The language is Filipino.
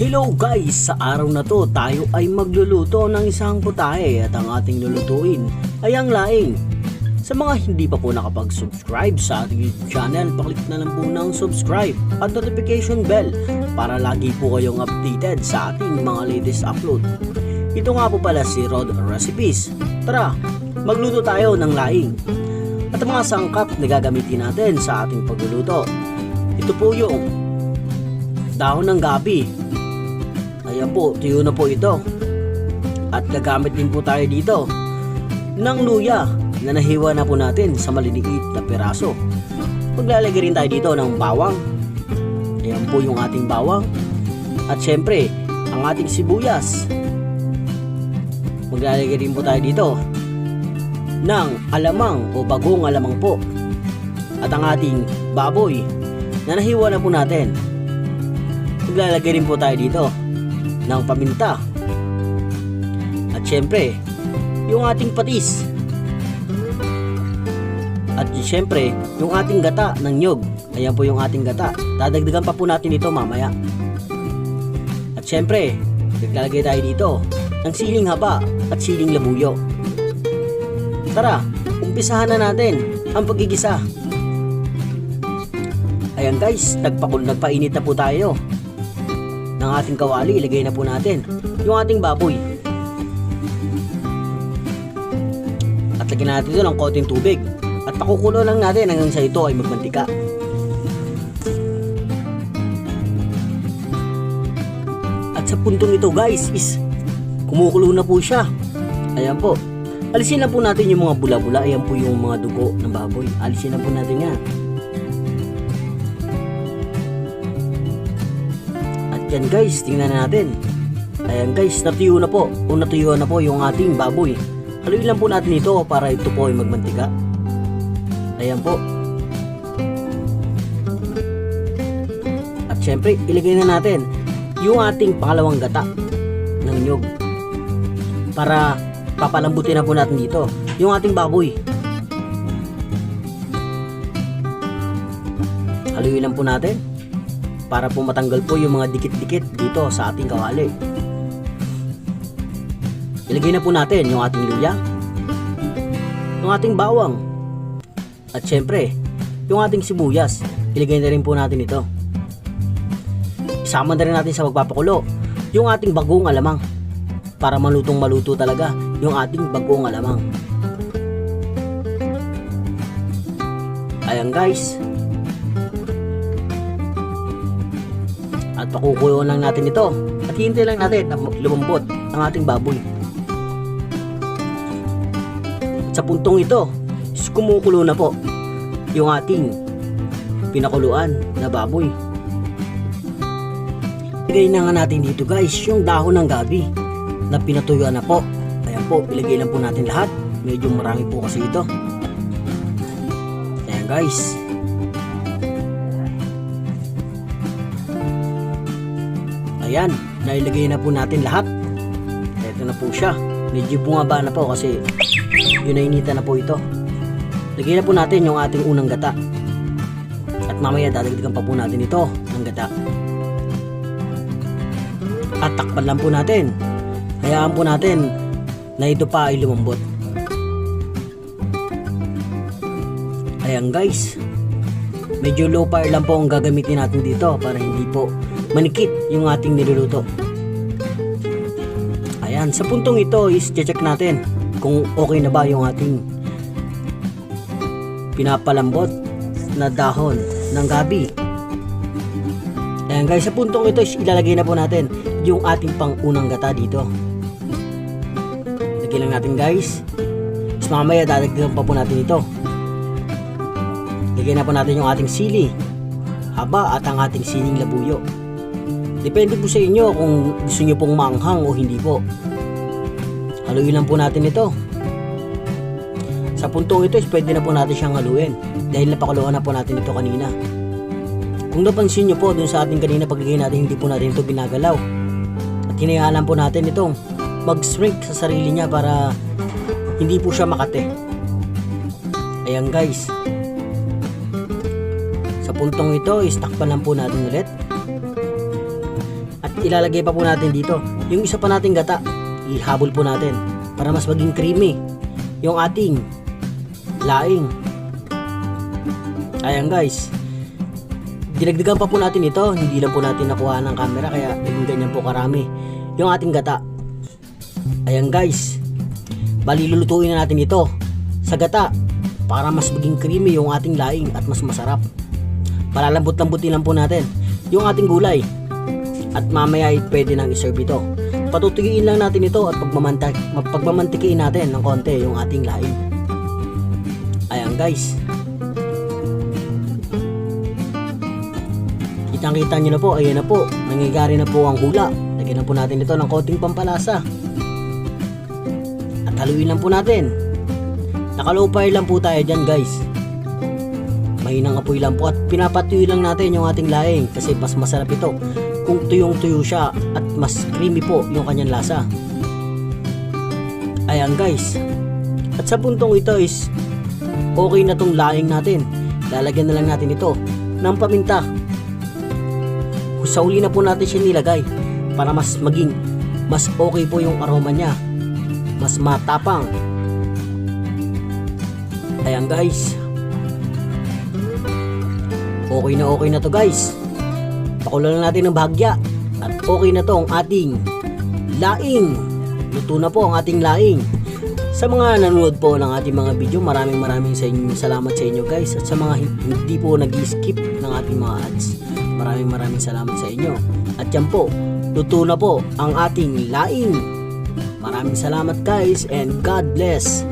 Hello guys! Sa araw na to, tayo ay magluluto ng isang putahe at ang ating lulutuin ay ang laing. Sa mga hindi pa po nakapag-subscribe sa ating YouTube channel, paklik na lang po ng subscribe at notification bell para lagi po kayong updated sa ating mga latest upload. Ito nga po pala si Rod Recipes. Tara, magluto tayo ng laing. At ang mga sangkap na gagamitin natin sa ating pagluluto. Ito po yung dahon ng gabi, Ayan po, tuyo na po ito. At gagamit din po tayo dito ng luya na nahiwa na po natin sa maliliit na piraso. Maglalagay rin tayo dito ng bawang. Ayan po yung ating bawang. At syempre, ang ating sibuyas. Maglalagay rin po tayo dito ng alamang o bagong alamang po. At ang ating baboy na nahiwa na po natin. Maglalagay rin po tayo dito ng paminta. At syempre, yung ating patis. At syempre, yung ating gata ng nyog. Ayan po yung ating gata. Dadagdagan pa po natin ito mamaya. At syempre, naglalagay tayo dito ng siling haba at siling labuyo. Tara, umpisahan na natin ang pagigisa. Ayan guys, nagpakul nagpainit na po tayo ng ating kawali, ilagay na po natin yung ating baboy. At lagyan natin ito ng konting tubig. At pakukulo lang natin hanggang sa ito ay magmantika. At sa puntong ito guys is kumukulo na po siya. Ayan po. Alisin na po natin yung mga bula-bula. Ayan po yung mga dugo ng baboy. Alisin na po natin yan. Yan guys, tingnan natin. Ayan guys, natuyo na po. O natuyo na po yung ating baboy. Haluin lang po natin ito para ito po ay magmantika. Ayan po. At syempre, ilagay na natin yung ating pangalawang gata ng nyog. Para papalambutin na po natin dito yung ating baboy. Haluin lang po natin para po matanggal po yung mga dikit-dikit dito sa ating kawali. Ilagay na po natin yung ating luya, yung ating bawang, at syempre, yung ating sibuyas. Ilagay na rin po natin ito. Isama na rin natin sa magpapakulo yung ating bagong alamang para malutong maluto talaga yung ating bagong alamang. Ayan guys, at pakukulo lang natin ito at hintay lang natin na lumambot ang ating baboy. At sa puntong ito, kumukulo na po yung ating pinakuluan na baboy. Ilagay na nga natin dito guys yung dahon ng gabi na pinatuyuan na po. Ayan po, ilagay lang po natin lahat. Medyo marami po kasi ito. Ayan guys. Ayan, nailagay na po natin lahat. Ito na po siya. Medyo bumaba na po kasi yun na na po ito. Lagay na po natin yung ating unang gata. At mamaya dadagdagan pa po natin ito ng gata. At takpan lang po natin. Hayaan po natin na ito pa ay lumambot. Ayan guys. Medyo low fire lang po ang gagamitin natin dito para hindi po manikit yung ating niluluto. Ayan, sa puntong ito is check natin kung okay na ba yung ating pinapalambot na dahon ng gabi. Ayan guys, sa puntong ito is ilalagay na po natin yung ating pangunang gata dito. Lagyan lang natin guys. Tapos mamaya dadagdagan pa po natin ito. Lagyan na po natin yung ating sili, haba at ang ating siling labuyo. Depende po sa inyo kung gusto nyo pong manghang o hindi po. Haluin lang po natin ito. Sa puntong ito pwede na po natin siyang haluin dahil napakuluan na po natin ito kanina. Kung napansin nyo po dun sa ating kanina paglagay natin hindi po natin ito binagalaw. At hinayaan po natin itong mag-shrink sa sarili niya para hindi po siya makate. Ayan guys. Sa puntong ito is takpan lang po natin ulit. Ilalagay pa po natin dito. Yung isa pa nating gata, ihabol po natin para mas maging creamy yung ating laing. Ayan guys. Dinagdagan pa po natin ito. Hindi lang po natin nakuha ng camera kaya naging ganyan po karami yung ating gata. Ayan guys. Bali lulutuin na natin ito sa gata para mas maging creamy yung ating laing at mas masarap. Palalambot-lambutin lang po natin yung ating gulay. At mamaya ay pwede nang iserve ito. Patutugiin lang natin ito at pagmamantik pagmamantikiin natin ng konti yung ating laing. Ayan guys. Kitang kita nyo na po, ayan na po. Nangyayari na po ang hula. Lagyan na po natin ito ng konting pampalasa. At haluin lang po natin. Nakalow lang po tayo dyan guys. Mahinang apoy lang po at pinapatuyo lang natin yung ating laing kasi mas masarap ito kung tuyong tuyo siya at mas creamy po yung kanyang lasa. Ayan guys. At sa puntong ito is okay na tong laing natin. Lalagyan na lang natin ito ng paminta. Sa uli na po natin siya nilagay para mas maging mas okay po yung aroma niya. Mas matapang. Ayan guys. Okay na okay na to guys. Pakulan na natin ng bahagya. At okay na to ang ating laing. Luto na po ang ating laing. Sa mga nanonood po ng ating mga video, maraming maraming sa inyo, salamat sa inyo guys. At sa mga hindi po nag-skip ng ating mga ads, maraming maraming salamat sa inyo. At yan po, luto na po ang ating laing. Maraming salamat guys and God bless.